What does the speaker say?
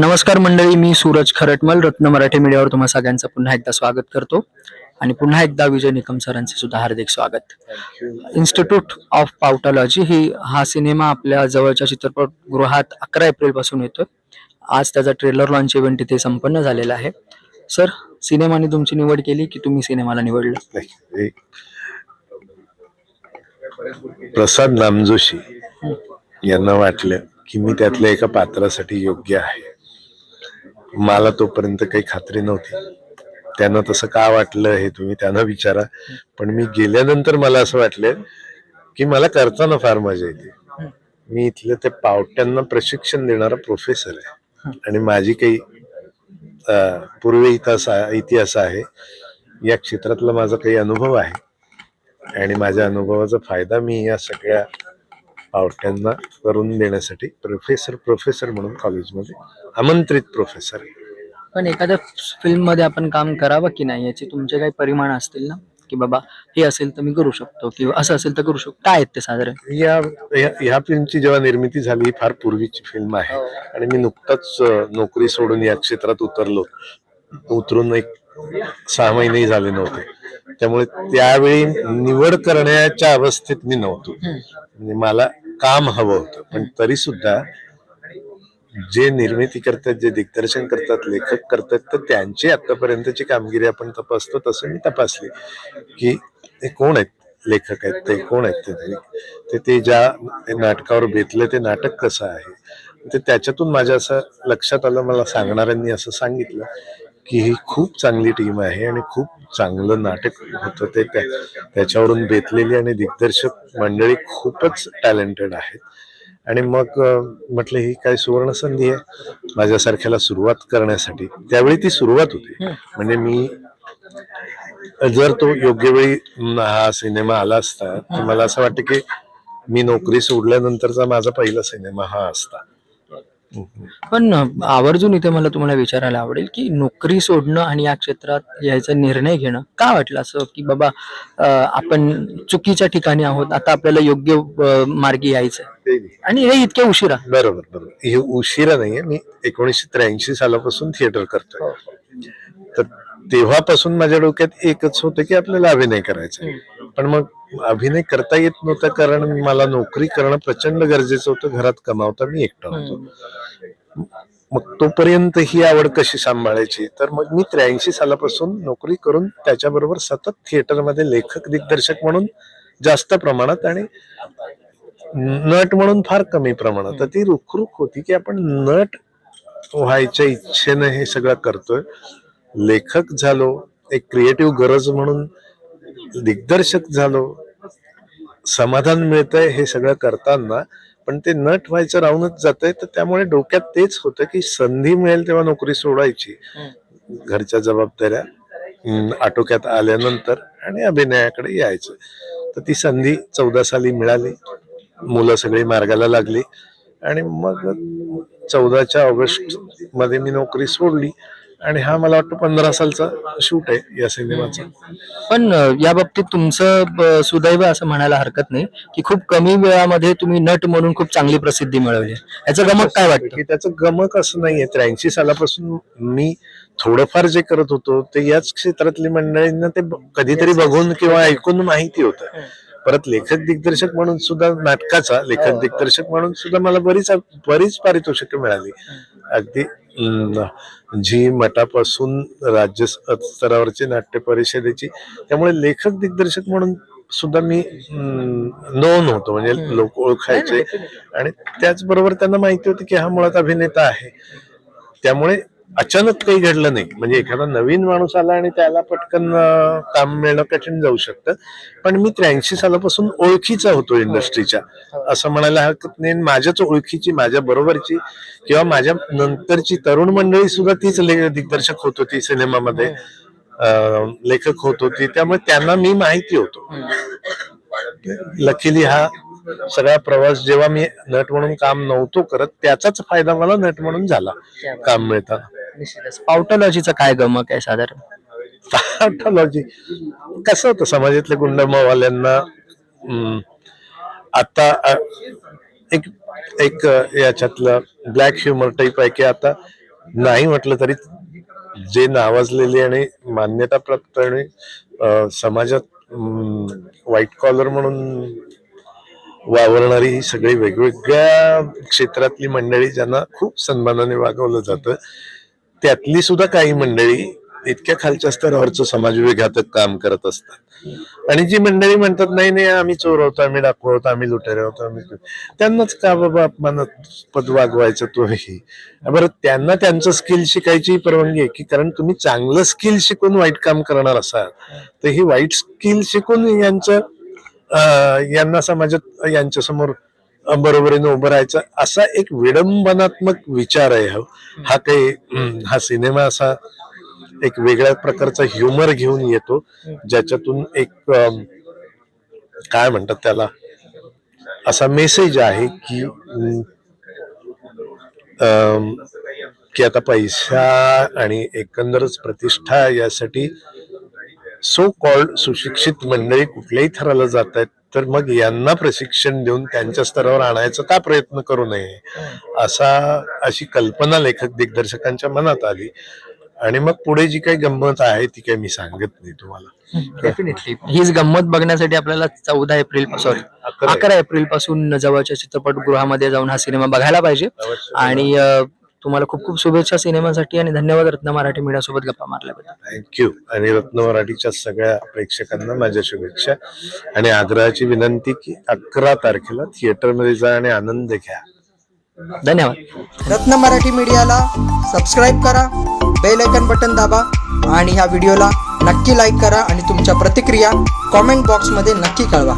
नमस्कार मंडळी मी सूरज खरटमल रत्न मराठी मीडियावर तुम्हा सगळ्यांचं पुन्हा एकदा स्वागत करतो. आणि पुन्हा एकदा विजय निकम सरांचे सुद्धा हार्दिक स्वागत. इन्स्टिट्यूट ऑफ पावटॉलॉजी ही हा सिनेमा आपल्या जवळच्या चित्रपटगृहात अकरा एप्रिलपासून येतोय. आज त्याचा ट्रेलर लॉन्च इव्हेंट इथे संपन्न झालेला आहे. सर सिनेमाने तुमची निवड केली की तुम्ही सिनेमाला निवडलं? प्रसाद नामजोशी यांना वाटलं की मी त्यातल्या एका पात्रासाठी योग्य आहे. मला तोपर्यंत काही खात्री नव्हती. त्यांना तसं का वाटलं हे तुम्ही त्यांना विचारा. पण मी गेल्यानंतर मला असं वाटलं की मला करताना फार मजा येते. मी इथलं ते पावट्यांना प्रशिक्षण देणारा प्रोफेसर आहे. आणि माझी काही पूर्वी पूर्व इतिहास इतिहास आहे. या क्षेत्रातला माझा काही अनुभव आहे. आणि माझ्या अनुभवाचा फायदा मी या सगळ्या पावट्यांना करून देण्यासाठी प्रोफेसर प्रोफेसर म्हणून कॉलेजमध्ये आमंत्रित प्रोफेसर आहे. पण एखाद्या फिल्ममध्ये आपण काम करावं की नाही याचे तुमचे काही परिमाण असतील ना? की बाबा हे असेल तर मी करू शकतो किंवा असं असेल तर करू शकतो. काय आहेत ते साधारण? या या- ह्या फिल्मची जेव्हा निर्मिती झाली ही फार पूर्वीची फिल्म आहे. आणि मी नुकताच अं, नोकरी सोडून या क्षेत्रात उतरलो. उतरून एक सहा महिनेही झाले नव्हते. त्यामुळे त्यावेळी निवड करण्याच्या अवस्थेत मी नव्हतो. म्हणजे मला काम हवं होतं. पण तरी सुद्धा जे निर्मिती करतात जे दिग्दर्शन करतात लेखक करतात तर त्यांची आतापर्यंतची कामगिरी आपण तपासतो तसं मी तपासली की ते कोण आहेत लेखक आहेत ते कोण आहेत ते? ते ते ज्या नाटकावर बेतले ते नाटक कसं आहे? ते त्याच्यातून माझ्या असं लक्षात आलं मला सांगणाऱ्यांनी असं सांगितलं की ही खूप चांगली टीम आहे आणि खूप चांगलं नाटक होतं ते त्या- त्याच्यावरून बेतलेली आणि दिग्दर्शक मंडळी खूपच टॅलेंटेड आहेत. आणि मग म्हटलं ही काय सुवर्ण संधी आहे? माझ्यासारख्याला सुरुवात करण्यासाठी. त्यावेळी ती सुरुवात होती. म्हणजे मी जर तो योग्य वेळी हा सिनेमा आला असता तर मला असं वाटतं की मी नोकरी सोडल्यानंतरचा माझा पहिला सिनेमा हा असता. पण आवर्जून इथे मला तुम्हाला विचारायला आवडेल की नोकरी सोडणं आणि या क्षेत्रात यायचा निर्णय घेणं का वाटलं असं? की बाबा आपण चुकीच्या ठिकाणी आहोत आता आपल्याला योग्य मार्गी यायचं आणि हे इतक्या उशिरा? बरोबर बरोबर. हे उशिरा नाहीये मी एकोणीसशे त्र्याऐंशी सालापासून थिएटर करतोय. तर तेव्हापासून माझ्या डोक्यात एकच होतं की आपल्याला अभिनय करायचा. पण मग अभिनय करता येत नव्हतं कारण मला नोकरी करणं प्रचंड गरजेचं होतं घरात कमावता मी एकटा होतो. मग तोपर्यंत ही आवड कशी सांभाळायची? तर मग मी त्र्याऐंशी सालापासून नोकरी करून त्याच्याबरोबर सतत थिएटरमध्ये लेखक दिग्दर्शक म्हणून जास्त प्रमाणात आणि नट म्हणून फार कमी प्रमाणात. तर ती रुखरुख होती की आपण नट व्हायच्या इच्छेनं हे सगळं करतोय. लेखक झालो एक क्रिएटिव्ह गरज म्हणून दिग्दर्शक झालो. समाधान मिळतंय हे सगळं करताना पण ते नट व्हायचं राहूनच जातंय तर त्यामुळे डोक्यात तेच होतं की संधी मिळेल तेव्हा नोकरी सोडायची. घरच्या जबाबदाऱ्या आटोक्यात आल्यानंतर आणि अभिनयाकडे यायचं. तर ती संधी चौदा साली मिळाली. मुलं सगळी मार्गाला लागली. आणि मग चौदाच्या ऑगस्टमध्ये मी नोकरी सोडली. आणि हा मला वाटतं पंधरा सालचा शूट आहे या सिनेमाचा. पण या बाबतीत तुमचं सुदैव असं म्हणायला हरकत नाही की खूप कमी वेळामध्ये तुम्ही नट म्हणून खूप चांगली प्रसिद्धी मिळवली. याचं गमक काय वाटतं? की त्याचं गमक असं नाहीये. त्र्याऐंशी सालापासून मी थोडंफार जे करत होतो ते याच क्षेत्रातली मंडळींना ते कधीतरी बघून किंवा ऐकून माहिती होतं. परत लेखक दिग्दर्शक म्हणून सुद्धा नाटकाचा लेखक दिग्दर्शक म्हणून सुद्धा मला बरीच बरीच पारितोषिक मिळाली. अगदी झी मठापासून राज्य स्तरावरची नाट्य परिषदेची. त्यामुळे लेखक दिग्दर्शक म्हणून सुद्धा मी नोन होतो. म्हणजे लोक ओळखायचे. आणि त्याचबरोबर त्यांना माहिती होती की हा मुळात अभिनेता आहे. त्यामुळे अचानक काही घडलं नाही. म्हणजे एखादा नवीन माणूस आला आणि त्याला पटकन काम मिळणं कठीण जाऊ शकतं. पण मी त्र्याऐंशी सालापासून ओळखीचा होतो इंडस्ट्रीच्या. असं म्हणायला हरकत नाही. माझ्याच ओळखीची माझ्या बरोबरची किंवा माझ्या नंतरची तरुण मंडळी सुद्धा तीच दिग्दर्शक होत होती सिनेमामध्ये. लेखक होत होती. त्यामुळे त्यांना मी माहिती होतो. लकीली हा सगळा प्रवास जेव्हा मी नट म्हणून काम नव्हतो करत त्याचाच फायदा मला नट म्हणून झाला. काम मिळताना. पावटॉलॉजीचं काय गमक आहे साधारण? ऑटोलॉजी कसं होतं समाजातल्या गुंडमावाल्यांना हम्म, आता अ, एक एक अ, याच्यातलं ब्लॅक ह्युमर टाईप आहे की आता नाही म्हटलं तरी जे नावाजलेली आणि मान्यताप्राप्त आणि अं, समाजात व्हाईट कॉलर म्हणून वावरणारी ही सगळी वेगवेगळ्या क्षेत्रातली मंडळी ज्यांना खूप सन्मानाने वागवलं जातं त्यातली सुद्धा काही मंडळी इतक्या खालच्या स्तरावरचं समाजविघातक काम करत असतात. आणि जी मंडळी म्हणतात नाही नाही आम्ही चोर होतो आम्ही डाकू होतो आम्ही लुटेरे होतो आम्ही त्यांनाच का बाबा पद वागवायचं तो हे? बरं त्यांना त्यांचं स्किल शिकायची परवानगी आहे की कारण तुम्ही चांगलं स्किल शिकून वाईट काम करणार असाल. तर ही वाईट स्किल शिकून यांचं यांना समाजात यांच्या समोर बरोबरीने उभं राहायचं असा एक विडंबनात्मक विचार आहे हा. हा काही हा सिनेमा असा एक वेगळ्या प्रकारचा ह्युमर घेऊन येतो ज्याच्यातून एक काय म्हणतात त्याला असा मेसेज आहे की की आता पैसा आणि एकंदरच प्रतिष्ठा यासाठी सो कॉल्ड सुशिक्षित मंडळी कुठल्याही थराला जात आहेत तर मग यांना प्रशिक्षण देऊन त्यांच्या स्तरावर आणायचा का प्रयत्न करू नये? असा अशी कल्पना लेखक दिग्दर्शकांच्या मनात आली. आणि मग पुढे जी काही गंमत आहे ती काही मी सांगत नाही तुम्हाला. डेफिनेटली हीच गंमत बघण्यासाठी आपल्याला चौदा एप्रिल सॉरी अकरा एप्रिल. पासून जवळच्या चित्रपटगृहामध्ये जाऊन हा सिनेमा बघायला पाहिजे. आणि तुम्हाला खूप खूप शुभेच्छा सिनेमासाठी आणि धन्यवाद रत्न मराठी मीडिया सोबत गप्पा मारल्याबद्दल. थँक्यू आणि रत्न मराठीच्या सगळ्या प्रेक्षकांना माझ्या शुभेच्छा. आणि आग्रहाची विनंती की अकरा तारखेला थिएटरमध्ये जा आणि आनंद घ्या. धन्यवाद. रत्न मराठी मीडियाला सबस्क्राईब करा बेल आयकन बटन दाबा आणि ह्या व्हिडिओला नक्की लाईक करा आणि तुमच्या प्रतिक्रिया कॉमेंट बॉक्समध्ये नक्की कळवा.